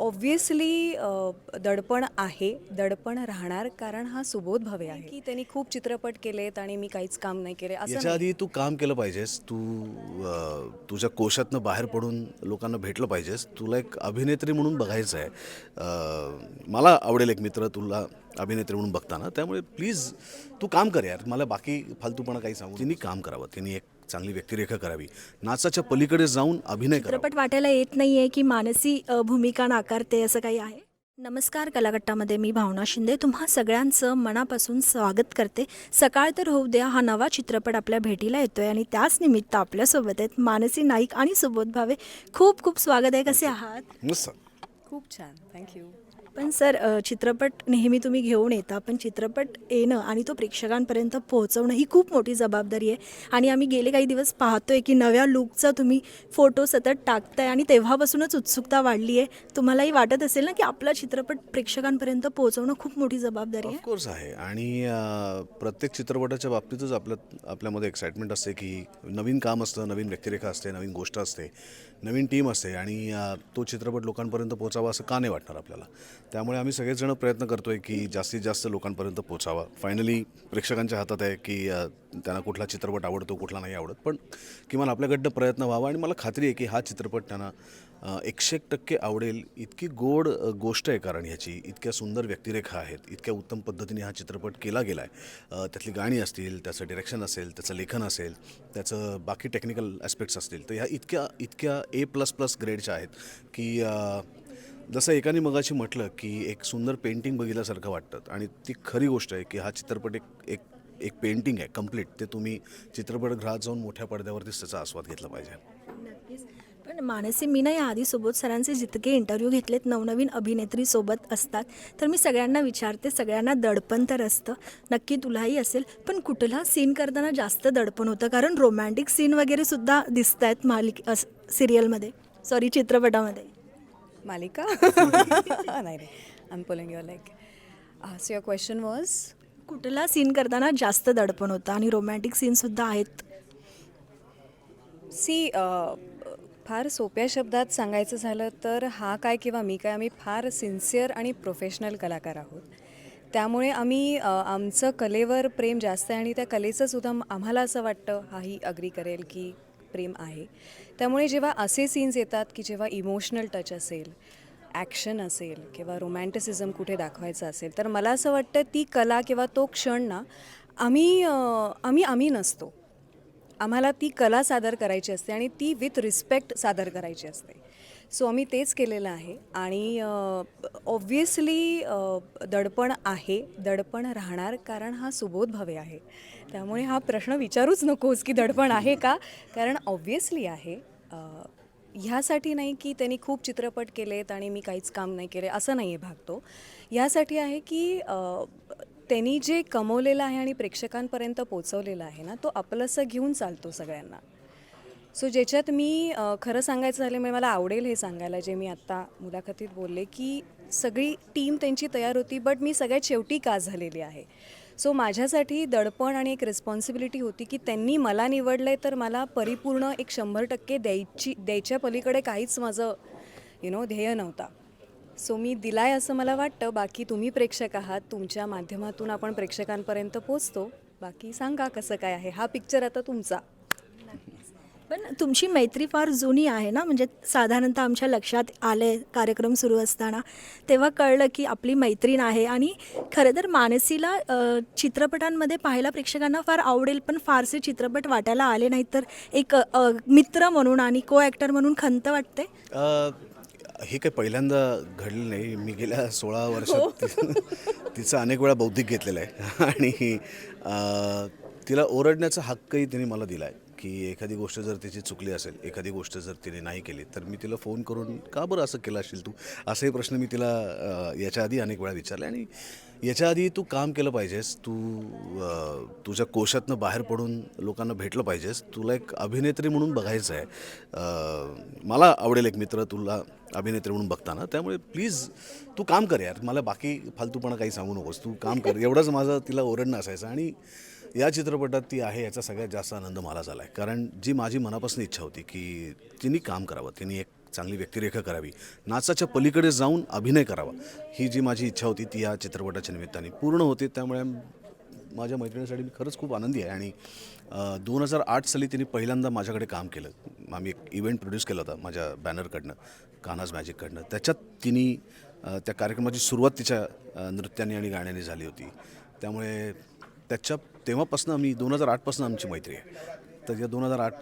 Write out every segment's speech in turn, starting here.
Obviously दडपण आहे. दडपण राहणार कारण हा सुबोध भवे आहे. की त्यांनी खूप चित्रपट केलेत आणि मी काहीच काम नाही केले. असं याच्या आधी तू काम केलं पाहिजेस. तू अ, तुझ्या कोशातनं बाहेर पडून लोकांना भेटलं पाहिजेस. तुला एक अभिनेत्री म्हणून बघायचं आहे. अ, मला आवडेल एक मित्र तुला अभिनेत्री म्हणून बघताना. त्यामुळे प्लीज तू काम कर यार. मला बाकी फालतूपणा काही सांगू तिने काम करावं. तिने एक चांगली व्यक्तिरेखा करावी. नाचाच्या पलीकडे जाऊन अभिनय चित्रपट वाटायला येत नाहीये की मानसी अ, भूमिका नाकारते असं काही आहे? नमस्कार कलागट्टामध्ये मी भावना शिंदे. तुम्हा सगळ्यांचं मनापासून स्वागत करते. सकाळ तर होऊ द्या हा नवा चित्रपट आपल्या भेटीला येतोय आणि त्याच निमित्त आपल्यासोबत आहेत मानसी नाईक आणि सुबोध भावे. खूप खूप स्वागत आहे. कसे आहात? मस्त खूप छान. थँक्यू पण सर चित्रपट नेहमी तुम्ही घेऊन येता पण चित्रपट येणं आणि तो प्रेक्षकांपर्यंत पोहोचवणं ही खूप मोठी जबाबदारी आहे. आणि आम्ही गेले काही दिवस पाहतोय की नव्या लुकचा तुम्ही फोटो सतत टाकताय आणि तेव्हापासूनच उत्सुकता वाढली आहे. तुम्हालाही वाटत असेल ना की आपला चित्रपट प्रेक्षकांपर्यंत पोहोचवणं खूप मोठी जबाबदारी आहे? ऑफकोर्स आहे. आणि प्रत्येक चित्रपटाच्या बाबतीतच आपल्या आपल्यामध्ये एक्साइटमेंट असते की नवीन काम असतं नवीन व्यक्तिरेखा असते नवीन गोष्ट असते. नवीन टीम असते आणि तो चित्रपट लोकांपर्यंत पोचावा असं का नाही वाटणार आपल्याला? त्यामुळे आम्ही सगळेजण प्रयत्न करतोय की जास्तीत जास्त लोकांपर्यंत पोचावा फायनली प्रेक्षकांच्या हातात आहे की त्यांना कुठला चित्रपट आवडतो कुठला नाही आवडत. पण किमान आपल्याकडनं प्रयत्न व्हावा आणि मला खात्री आहे की हा चित्रपट त्यांना एकशे एक टक्के आवडेल. इतकी गोड गोष्ट आहे कारण ह्याची. इतक्या सुंदर व्यक्तिरेखा आहेत. इतक्या उत्तम पद्धतीने हा चित्रपट केला गेला आहे त्यातली गाणी असतील त्याचं डिरेक्शन असेल त्याचं लेखन असेल त्याचं बाकी टेक्निकल ॲस्पेक्ट्स असतील. तर ह्या इतक्या इतक्या ए प्लस प्लस ग्रेडच्या आहेत की जसं एकाने मगाशी म्हटलं की एक सुंदर पेंटिंग बघितल्यासारखं वाटतं. आणि ती खरी गोष्ट आहे की हा चित्रपट एक एक एक पेंटिंग आहे कंप्लीट ते तुम्ही चित्रपटगृहात जाऊन मोठ्या पडद्यावरतीच त्याचा आस्वाद घेतला पाहिजे. नक्कीच. पण मानसी मी ना याआधी सोबत सरांचे जितके इंटरव्ह्यू घेतलेत नवनवीन अभिनेत्री सोबत असतात तर मी सगळ्यांना विचारते सगळ्यांना दडपण तर असतं. नक्की तुलाही असेल पण कुठला सीन करताना जास्त दडपण होतं? कारण रोमॅन्टिक सीन वगैरे सुद्धा दिसत आहेत मालिक सिरियलमध्ये सॉरी चित्रपटामध्ये. मालिका? नाही नाही. I am pulling your like so your question was कुठला सीन करताना जास्त दडपण होतं? आणि रोमॅन्टिक सीनसुद्धा आहेत. सी फार सोप्या शब्दात सांगायचं झालं तर हा काय किंवा मी काय आम्ही फार सिन्सिअर आणि प्रोफेशनल कलाकार आहोत. त्यामुळे आम्ही अ, आमचं कलेवर प्रेम जास्त आहे आणि त्या कलेचं सुद्धा आम्हाला असं वाटतं हाही अग्री करेल की प्रेम आहे. त्यामुळे जेव्हा असे सीन्स येतात की जेव्हा इमोशनल टच असेल ॲक्शन असेल किंवा रोमॅन्टिसिझम कुठे दाखवायचं असेल तर मला असं वाटतं ती कला किंवा तो क्षण ना आम्ही आम्ही आम्ही नसतो. आम्हाला ती कला सादर करायची असते आणि ती विथ रिस्पेक्ट सादर करायची असते. सो आम्ही तेच केलेलं आहे आणि ऑब्व्हियसली दडपण आहे. दडपण राहणार कारण हा सुबोध भावे आहे. त्यामुळे हा प्रश्न विचारूच नकोस की दडपण आहे का? कारण ऑब्व्हियसली आहे. ह्यासाठी नाही की त्यांनी खूप चित्रपट केलेत आणि मी काहीच काम नाही केले असं नाही आहे भागतो ह्यासाठी आहे की त्यांनी जे कमवलेलं आहे आणि प्रेक्षकांपर्यंत पोचवलेलं आहे ना तो आपलंसं घेऊन चालतो सगळ्यांना. सो ज्याच्यात मी खरं सांगायचं झालं म्हणजे मला आवडेल हे सांगायला जे मी आत्ता मुलाखतीत बोलले की सगळी टीम त्यांची तयार होती बट मी सगळ्यात शेवटी का झालेली आहे? सो माझ्यासाठी दडपण आणि एक रिस्पॉन्सिबिलिटी होती की त्यांनी मला निवडलं आहे तर मला परिपूर्ण एक शंभर टक्के द्यायची द्यायच्या पलीकडे काहीच माझं यु नो ध्येय नव्हता. सो मी दिलाय असं मला वाटतं. बाकी तुम्ही प्रेक्षक आहात. तुमच्या माध्यमातून आपण प्रेक्षकांपर्यंत पोचतो बाकी सांगा कसं काय आहे? हा पिक्चर आता तुमचा. पण तुमची मैत्री फार जुनी आहे ना? म्हणजे साधारणतः आमच्या लक्षात आले कार्यक्रम सुरू असताना. तेव्हा कळलं की आपली मैत्रीण आहे आणि खरं तर मानसीला चित्रपटांमध्ये पाहायला प्रेक्षकांना फार आवडेल पण फारसे चित्रपट वाटायला आले नाहीत. तर एक मित्र म्हणून आणि को ॲक्टर म्हणून खंत वाटते? हे काही पहिल्यांदा घडलं नाही. मी गेल्या सोळा वर्षात तिचं अनेक वेळा बौद्धिक घेतलेलं आहे. आणि तिला ओरडण्याचा हक्कही तिने मला दिला आहे की एखादी गोष्ट जर तिची चुकली असेल एखादी गोष्ट जर तिने नाही केली तर मी तिला फोन करून का बरं असं केलं असेल तू? असेही प्रश्न मी तिला याच्या आधी अनेक वेळा विचारले आणि याच्या आधी तू काम केलं पाहिजेस तू तुझ्या कोशातनं बाहेर पडून लोकांना भेटलं पाहिजेस तुला एक अभिनेत्री म्हणून बघायचं आहे. मला आवडेल एक मित्र तुला अभिनेत्री म्हणून बघताना त्यामुळे प्लीज तू काम कर यार मला बाकी फालतूपणा काही सांगू नकोस तू काम कर. एवढंच माझं तिला ओरडणं असायचं आणि या चित्रपटात ती आहे याचा सगळ्यात जास्त आनंद मला झाला आहे कारण जी माझी मनापासून इच्छा होती की तिने काम करावं तिने एक चांगली व्यक्तिरेखा करावी नाचाच्या पलीकडे जाऊन अभिनय करावा ही जी माझी इच्छा होती ती या चित्रपटाच्या निमित्ताने पूर्ण होते. त्यामुळे माझ्या मैत्रिणीसाठी मी खरंच खूप आनंदी आहे आणि दोन हजार आठ साली तिने पहिल्यांदा माझ्याकडे काम केलं. आम्ही एक इव्हेंट प्रोड्यूस केला होता माझ्या बॅनरकडनं कानाज मॅजिककडनं त्याच्यात तिने त्या कार्यक्रमाची सुरुवात तिच्या नृत्याने आणि गाण्याने झाली होती. त्यामुळे त्याच्या तेव्हापासून आम्ही दोन हजार आठपासून आमची मैत्री आहे. तर या दोन हजार आठ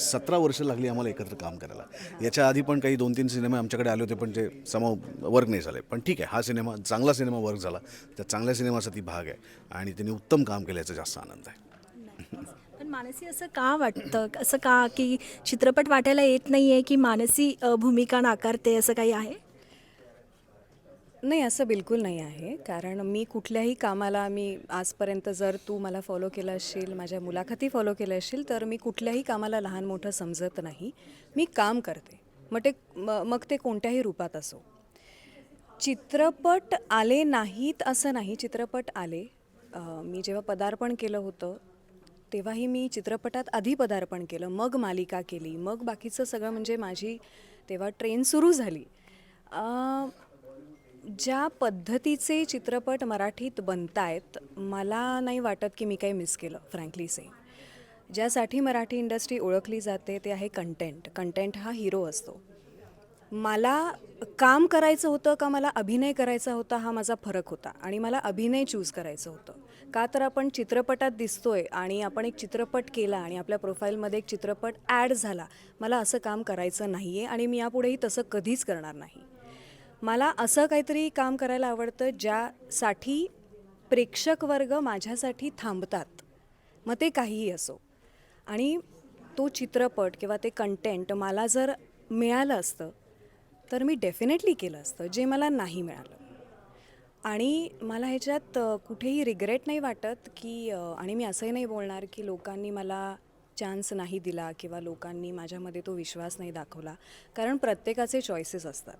सतरा वर्ष लागली आम्हाला एकत्र काम करायला. याच्या आधी पण काही दोन तीन सिनेमे आमच्याकडे आले होते पण ते समाव वर्क नाही झाले. पण ठीक आहे हा सिनेमा चांगला सिनेमा वर्क झाला. त्या चांगल्या सिनेमाचा ती भाग आहे आणि त्यांनी उत्तम काम केलं याचा जास्त आनंद आहे. पण मानसी असं का वाटतं? असं का की चित्रपट वाटायला येत नाही आहे की मानसी भूमिका नाकारते असं काही आहे? नाही असं बिलकुल नाही आहे. कारण मी कुठल्याही कामाला मी आजपर्यंत जर तू मला फॉलो केलं असशील माझ्या मुलाखती फॉलो केल्या असशील तर मी कुठल्याही कामाला लहान मोठं समजत नाही. मी काम करते. मग ते मग ते कोणत्याही रूपात असो. चित्रपट आले नाहीत असं नाही. चित्रपट आले. मी जेव्हा पदार्पण केलं होतं तेव्हाही मी चित्रपटात आधी पदार्पण केलं. मग मालिका केली. मग बाकीचं सगळं म्हणजे माझी तेव्हा ट्रेन सुरू झाली. ज्या पद्धतीचे चित्रपट मराठीत बनत आहेत मला नाही वाटत की मी काही मिस केलं फ्रँकली से ज्यासाठी मराठी इंडस्ट्री ओळखली जाते ते आहे कंटेंट कंटेंट हा हिरो असतो. मला काम करायचं होतं का मला अभिनय करायचा होता हा माझा फरक होता. आणि मला अभिनय चूज करायचं होतं. का तर आपण चित्रपटात दिसतोय आणि आपण एक चित्रपट केला आणि आपल्या प्रोफाईलमध्ये एक चित्रपट ॲड झाला मला असं काम करायचं नाही आहे आणि मी यापुढेही तसं कधीच करणार नाही. मला असं काहीतरी काम करायला आवडतं ज्यासाठी प्रेक्षक वर्ग माझ्यासाठी थांबतात. मग ते काहीही असो. आणि तो चित्रपट किंवा ते कंटेंट मला जर मिळालं असतं तर मी डेफिनेटली केलं असतं जे मला नाही मिळालं. आणि मला ह्याच्यात कुठेही रिग्रेट नाही वाटत की आणि मी असंही नाही बोलणार की लोकांनी मला चान्स नाही दिला किंवा लोकांनी माझ्यामध्ये तो विश्वास नाही दाखवला. कारण प्रत्येकाचे चॉईसेस असतात.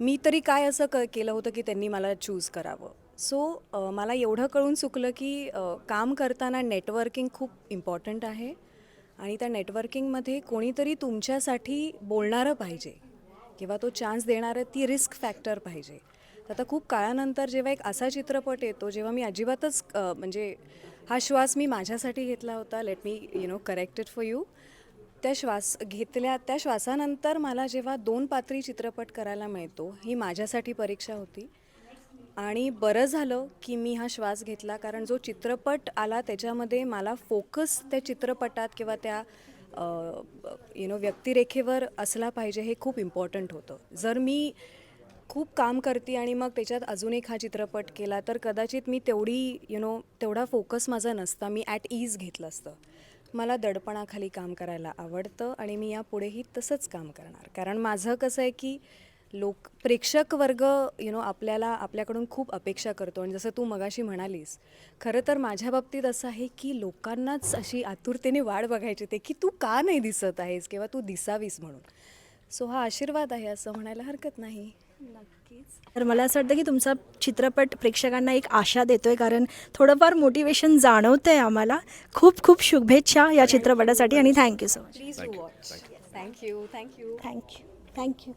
मी तरी काय असं क केलं होतं की त्यांनी मला चूज करावं. सो मला एवढं कळून चुकलं की काम करताना नेटवर्किंग खूप इम्पॉर्टंट आहे आणि त्या नेटवर्किंगमध्ये कोणीतरी तुमच्यासाठी बोलणारं पाहिजे किंवा तो चान्स देणारं ती रिस्क फॅक्टर पाहिजे. तर आता खूप काळानंतर जेव्हा एक असा चित्रपट येतो जेव्हा मी अजिबातच म्हणजे हा श्वास मी माझ्यासाठी घेतला होता. Let me you know corrected for you त्या श्वास घेतल्या त्या श्वासानंतर मला जेव्हा दोन पात्री चित्रपट करायला मिळतो ही माझ्यासाठी परीक्षा होती. आणि बरं झालं की मी हा श्वास घेतला कारण जो चित्रपट आला त्याच्यामध्ये मला फोकस त्या चित्रपटात किंवा त्या यु नो व्यक्तिरेखेवर असला पाहिजे हे खूप इम्पॉर्टंट होतं. जर मी खूप काम करते आणि मग त्याच्यात अजून एक हा चित्रपट केला तर कदाचित मी तेवढी यु नो तेवढा फोकस माझा नसता मी ॲट ईज घेतलं असतं. मला दडपणाखाली काम करायला आवडतं आणि मी यापुढेही तसंच काम करणार. कारण माझं कसं आहे की लोक प्रेक्षक वर्ग यु नो आपल्याला आपल्याकडून खूप अपेक्षा करतो. आणि जसं तू मगाशी म्हणालीस खरं तर माझ्या बाबतीत असं आहे की लोकांनाच अशी आतुरतेने वाढ बघायची ते की तू का नाही दिसत आहेस किंवा तू दिसावीस म्हणून. सो हा आशीर्वाद आहे असं म्हणायला हरकत नाही. नक्कीच. तर मला असं वाटतं की तुमचा चित्रपट प्रेक्षकांना एक आशा देतोय कारण थोडंफार मोटिवेशन जाणवतं आहे आम्हाला. खूप खूप शुभेच्छा या चित्रपटासाठी आणि thank you so much please to watch thank you thank you thank you thank you